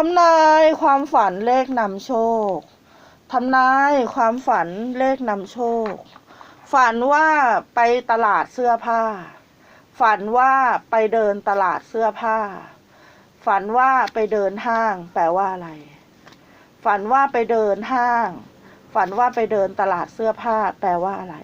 ทำนายความฝันเลขนำโชค ทำนายความฝันเลขนำโชค ฝันว่าไปตลาดเสื้อผ้า ฝันว่าไปเดินตลาดเสื้อผ้า ฝันว่าไปเดินห้าง แปลว่าอะไร ฝันว่าไปเดินห้าง ฝันว่าไปเดินตลาดเสื้อผ้า แปลว่าอะไร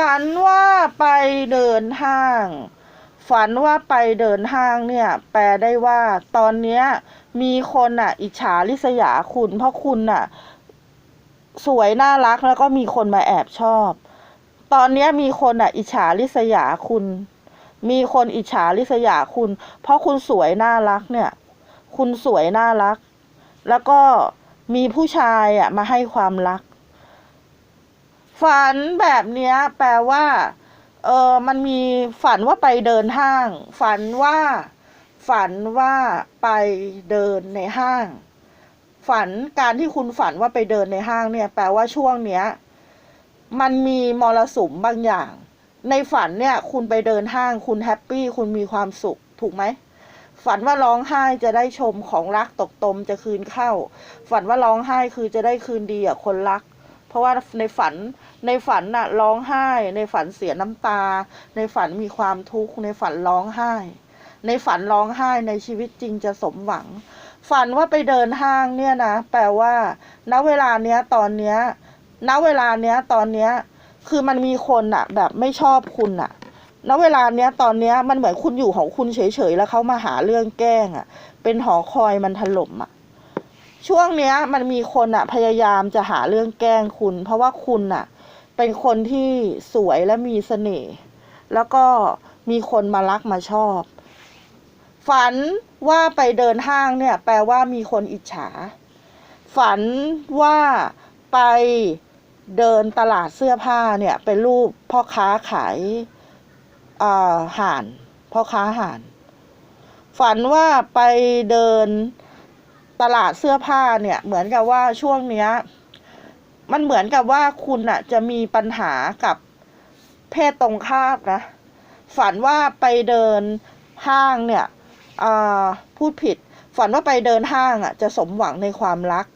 ฝันว่าไปเดินห้าง ฝันว่าไปเดินห้างเนี่ย แปลได้ว่าตอนเนี้ยมีคนอะ อิจฉาริษยาคุณ เพราะคุณอะ สวยน่ารักแล้วก็มีคนมาแอบชอบ ตอนเนี้ยมีคนอะ อิจฉาริษยาคุณ มีคนอิจฉาริษยาคุณ เพราะคุณสวยน่ารักเนี่ย คุณสวยน่ารัก แล้วก็มีผู้ชายอะ มาให้ความรัก ฝันแบบเนี้ย แปลว่า เออมันมีฝันว่าไปเดินห้าง ฝันว่า ฝันว่าไปเดินในห้าง ฝันการที่คุณฝันว่าไปเดินในห้างเนี่ย แปลว่าช่วงเนี้ย มันมีมรสุมบางอย่าง ในฝันเนี่ย คุณไปเดินห้าง คุณแฮปปี้คุณมีความสุข ถูกไหมฝันว่าร้องไห้จะได้ชมของรักตกตมจะคืนเข้า ฝันว่าร้องไห้คือจะได้คืนดีกับคนรัก ราะว่าในฝันในฝันน่ะร้องไห้ ในฝันเสียน้ำตา ในฝันมีความทุกข์ในฝันร้องไห้ ในฝันร้องไห้ในชีวิตจริงจะสมหวัง ฝันว่าไปเดินห้างเนี่ยนะแปลว่า ณเวลาเนี้ยตอนเนี้ยณเวลาเนี้ยตอนเนี้ยคือมันมีคนอะแบบไม่ชอบคุณอะณเวลาเนี้ยตอนเนี้ยมันเหมือนคุณอยู่ของคุณเฉยๆแล้วเขามาหาเรื่องแกล้งอะเป็นหอคอยมันถล่มอะ ช่วงเนี้ยมันมีคนอะพยายามจะหาเรื่องแกล้งคุณ เพราะว่าคุณอะเป็นคนที่สวยและมีเสน่ห์แล้วก็มีคนมารักมาชอบ ฝันว่าไปเดินห้างเนี่ย แปลว่ามีคนอิจฉา ฝันว่าไปเดินตลาดเสื้อผ้าเนี่ย เป็นรูปพ่อค้าขายอาห่านพ่อค้าห่าน ฝันว่าไปเดิน ตลาดเสื้อผ้าเนี่ยเหมือนกับว่าช่วงเนี้ย มันเหมือนกับว่าคุณอะจะมีปัญหากับเพศตรงข้ามนะ ฝันว่าไปเดินห้างเนี่ยพูดผิด ฝันว่าไปเดินห้างอะจะสมหวังในความรัก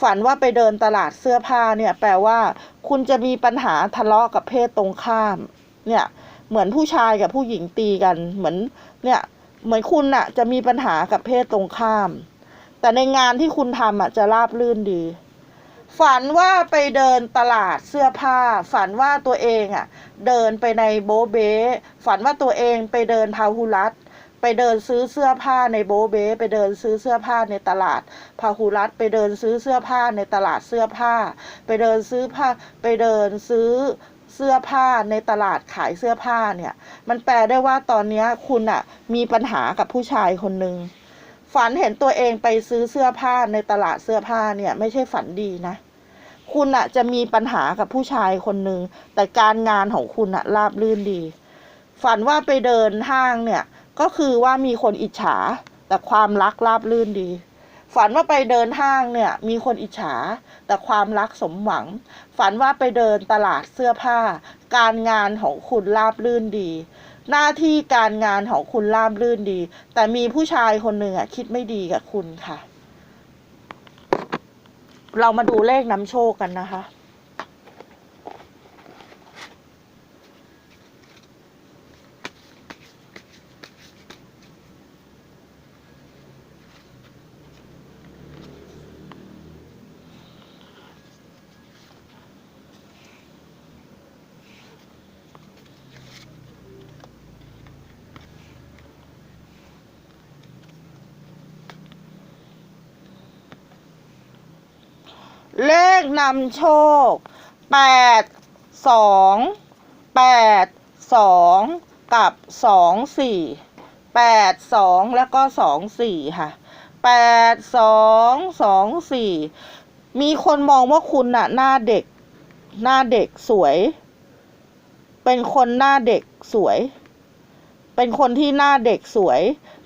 ฝันว่าไปเดินตลาดเสื้อผ้าเนี่ย แปลว่า คุณจะมีปัญหาทะเลาะกับเพศตรงข้าม เนี่ยเหมือนผู้ชายกับผู้หญิงตีกันเหมือนเนี่ยเหมือนคุณอะจะมีปัญหากับเพศตรงข้าม แต่ในงานที่คุณทำอะจะราบรื่นดี ฝันว่าไปเดินตลาดเสื้อผ้า ฝันว่าตัวเองอะเดินไปในโบเบฝันว่าตัวเองไปเดินพาหุรัตไปเดินซื้อเสื้อผ้าในโบเบไปเดินซื้อเสื้อผ้าในตลาดพาหุรัตไปเดินซื้อเสื้อผ้าในตลาดเสื้อผ้า ไปเดินซื้อผ้า ไปเดินซื้อเสื้อผ้าในตลาดขายเสื้อผ้าเนี่ย มันแปลได้ว่าตอนนี้คุณอะมีปัญหากับผู้ชายคนหนึ่ง ฝันเห็นตัวเองไปซื้อเสื้อผ้าในตลาดเสื้อผ้าเนี่ย ไม่ใช่ฝันดีนะ คุณอะจะมีปัญหากับผู้ชายคนหนึ่งแต่การงานของคุณอะราบรื่นดี ฝันว่าไปเดินห้างเนี่ย ก็คือว่ามีคนอิจฉา แต่ความรักราบรื่นดี ฝันว่าไปเดินห้างเนี่ย มีคนอิจฉา แต่ความรักสมหวัง ฝันว่าไปเดินตลาดเสื้อผ้า การงานของคุณราบรื่นดี หน้าที่การงานของคุณราบรื่นดี แต่มีผู้ชายคนหนึ่งอะคิดไม่ดีกับคุณค่ะ เรามาดูเลขนำโชคกันนะคะ เลขนำโชคแปดสองแปดสองกับสองสี่แปดสองแล้วก็สองสี่ค่ะแปดสองสองสี่มีคนมองว่าคุณน่ะ หน้าเด็ก หน้าเด็กสวย เป็นคนหน้าเด็กสวย เป็นคนที่หน้าเด็กสวย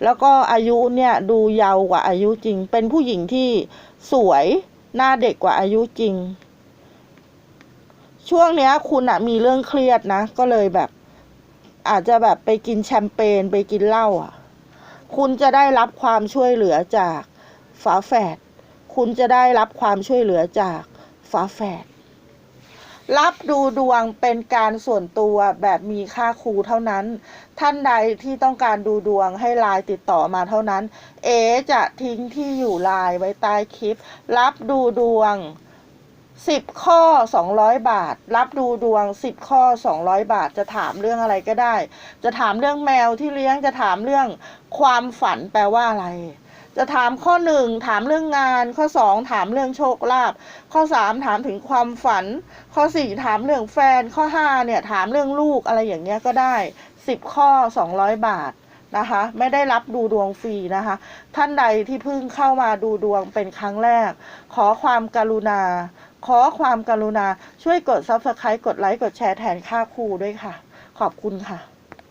แล้วก็อายุเนี่ย ดูเยาวกว่าอายุจริง เป็นผู้หญิงที่สวย หน้าเด็กกว่าอายุจริง ช่วงเนี้ยคุณอะมีเรื่องเครียดนะ ก็เลยแบบ อาจจะแบบไปกินแชมเปญไปกินเหล้าอะคุณจะได้รับความช่วยเหลือจากฝาแฝด คุณจะได้รับความช่วยเหลือจากฝาแฝด รับดูดวงเป็นการส่วนตัวแบบมีค่าครูเท่านั้น ท่านใดที่ต้องการดูดวงให้ไลน์ติดต่อมาเท่านั้น เอจะทิ้งที่อยู่ไลน์ไว้ใต้คลิป รับดูดวง 10 ข้อ 200 บาท รับดูดวง 10 ข้อ 200 บาท จะถามเรื่องอะไรก็ได้ จะถามเรื่องแมวที่เลี้ยง จะถามเรื่องความฝันแปลว่าอะไร จะถามข้อหนึ่งถามเรื่องงาน ข้อสองถามเรื่องโชคลาภข้อสามถามถึงความฝัน ข้อสี่ถามเรื่องแฟน ข้อห้าเนี่ยถามเรื่องลูกอะไรอย่างเงี้ยก็ได้สิบข้อสองร้อยบาทนะคะไม่ได้รับดูดวงฟรีนะคะ ท่านใดที่เพิ่งเข้ามาดูดวงเป็นครั้งแรก ขอความกรุณา ขอความกรุณาช่วยกด subscribe กดไลค์กดแชร์แทนค่าครูด้วยค่ะ ขอบคุณค่ะ